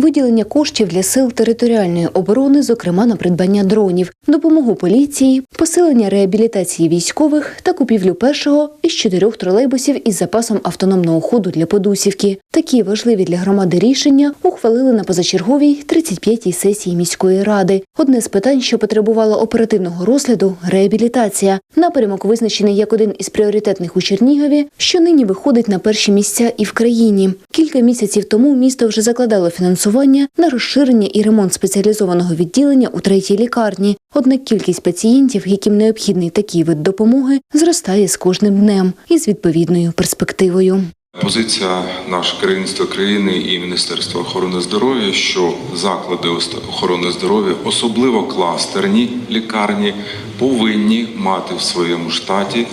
виділення коштів для сил територіальної оборони, зокрема на придбання дронів, допомогу поліції, посилення реабілітації військових та купівлю першого із чотирьох тролейбусів із запасом автономного ходу для Подусівки. Такі важливі для громади рішення ухвалили на позачерговій 35-й сесії міської ради. Одне з питань, що потребувало оперативного розгляду реабілітація. Напрямок визначений як один із пріоритетних у Чернігові, що нині виходить на перші місця і в країні. Кілька місяців тому місто вже закладало фінансування на розширення і ремонт спеціалізованого відділення у третій лікарні. Однак кількість пацієнтів, яким необхідний такий вид допомоги, зростає з кожним днем із відповідною перспективою. Позиція нашого керівництва країни і Міністерства охорони здоров'я, що заклади охорони здоров'я, особливо кластерні лікарні, повинні мати в своєму штаті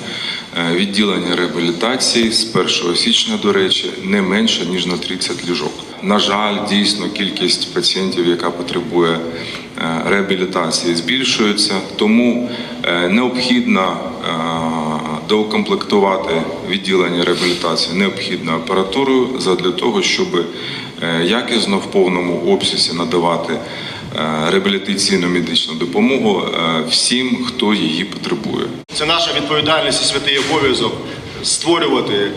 е, відділення реабілітації з 1 січня, до речі, не менше ніж на 30 ліжок. На жаль, дійсно кількість пацієнтів, яка потребує е, реабілітації, збільшується, тому е, необхідно е, доукомплектувати відділення реабілітації необхідною апаратурою задля того, щоб якісно в повному обсязі надавати реабілітаційну медичну допомогу всім, хто її потребує. Це наша відповідальність і святий обов'язок створювати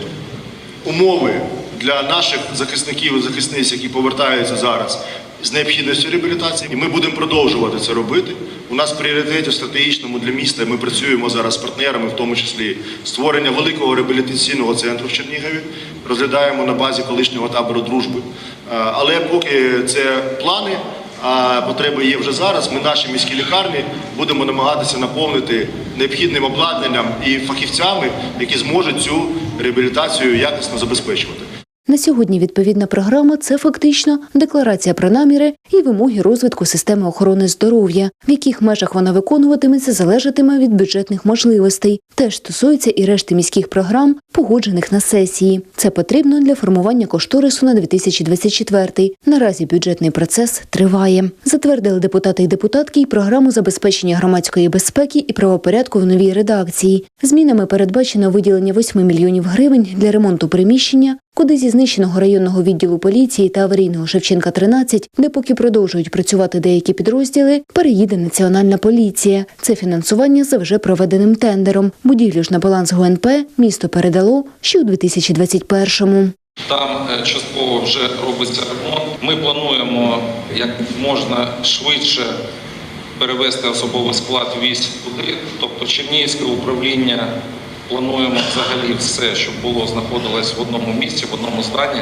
умови для наших захисників і захисниць, які повертаються зараз з необхідністю реабілітації. І ми будемо продовжувати це робити. У нас в пріоритеті стратегічному для міста. Ми працюємо зараз з партнерами, в тому числі створення великого реабілітаційного центру в Чернігові. Розглядаємо на базі колишнього табору дружби. Е, Але поки це плани, а потреби є вже зараз. Ми наші міські лікарні будемо намагатися наповнити необхідним обладнанням і фахівцями, які зможуть цю реабілітацію якісно забезпечувати. На сьогодні відповідна програма це фактично декларація про наміри і вимоги розвитку системи охорони здоров'я, в яких межах вона виконуватиметься, залежатиме від бюджетних можливостей. Теж стосується і решти міських програм, погоджених на сесії. Це потрібно для формування кошторису на 2024. Наразі бюджетний процес триває. Затвердили депутати і депутатки й програму забезпечення громадської безпеки і правопорядку в новій редакції. Змінами передбачено виділення 8 мільйонів гривень для ремонту приміщення, куди зі знищеного районного відділу поліції та аварійного Шевченка 13, де поки продовжують працювати деякі підрозділи, переїде національна поліція. Це фінансування за вже проведеним тендером. Будівлю ж на баланс ГУНП місто передало ще у 2021-му. Там е, частково вже робиться ремонт. Ми плануємо як можна швидше перевести особовий склад військ туди. Тобто Чернігівське управління плануємо взагалі все, щоб було знаходилось в одному місці, в одному зданні.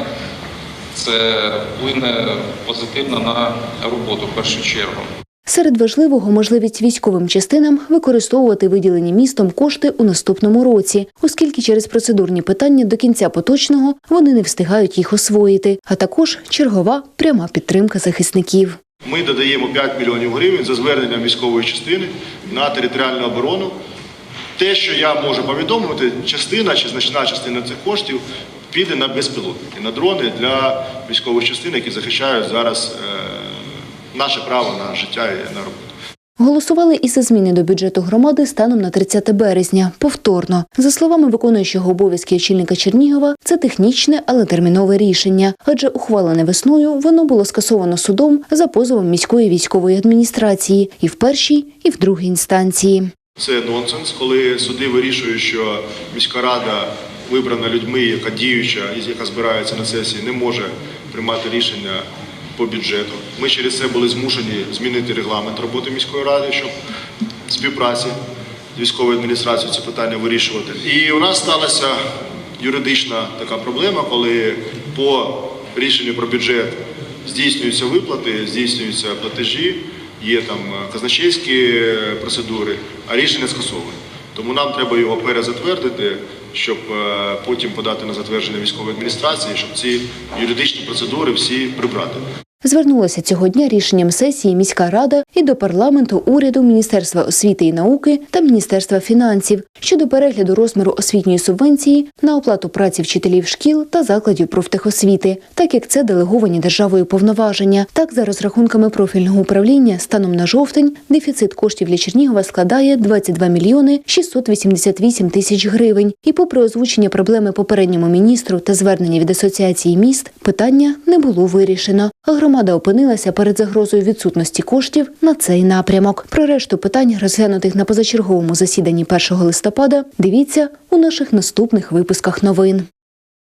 Це вплине позитивно на роботу в першу чергу. Серед важливого можливість військовим частинам використовувати виділені містом кошти у наступному році, оскільки через процедурні питання до кінця поточного вони не встигають їх освоїти, а також чергова пряма підтримка захисників. Ми додаємо 5 мільйонів гривень за зверненням військової частини на територіальну оборону. Те, що я можу повідомити, частина чи значна частина цих коштів піде на безпілотники, на дрони для військових частин, які захищають зараз е, наше право на життя і на роботу. Голосували і за зміни до бюджету громади станом на 30 березня. Повторно, за словами виконуючого обов'язки очільника Чернігова, це технічне, але термінове рішення. Адже ухвалене весною воно було скасовано судом за позовом міської військової адміністрації і в першій, і в другій інстанції. Це нонсенс, коли суди вирішують, що міська рада вибрана людьми, яка діюча яка збирається на сесії, не може приймати рішення по бюджету. Ми через це були змушені змінити регламент роботи міської ради, щоб співпраці з військовою адміністрацією це питання вирішувати. І у нас сталася юридична така проблема, коли по рішенню про бюджет здійснюються виплати, здійснюються платежі, є там е, казначейські е, процедури, а рішення скасовані. Тому нам треба його перезатвердити, щоб е, потім подати на затвердження військової адміністрації, щоб ці юридичні процедури всі прибрати. Звернулася цього дня рішенням сесії міська рада і до парламенту, уряду, Міністерства освіти і науки та Міністерства фінансів щодо перегляду розміру освітньої субвенції на оплату праці вчителів шкіл та закладів профтехосвіти, так як це делеговані державою повноваження. Так, за розрахунками профільного управління, станом на жовтень дефіцит коштів для Чернігова складає 22 мільйони 688 тисяч гривень. І попри озвучення проблеми попередньому міністру та звернення від асоціації міст, питання не було вирішено. Громада опинилася перед загрозою відсутності коштів на цей напрямок. Про решту питань, розглянутих на позачерговому засіданні 1 листопада, дивіться у наших наступних випусках новин.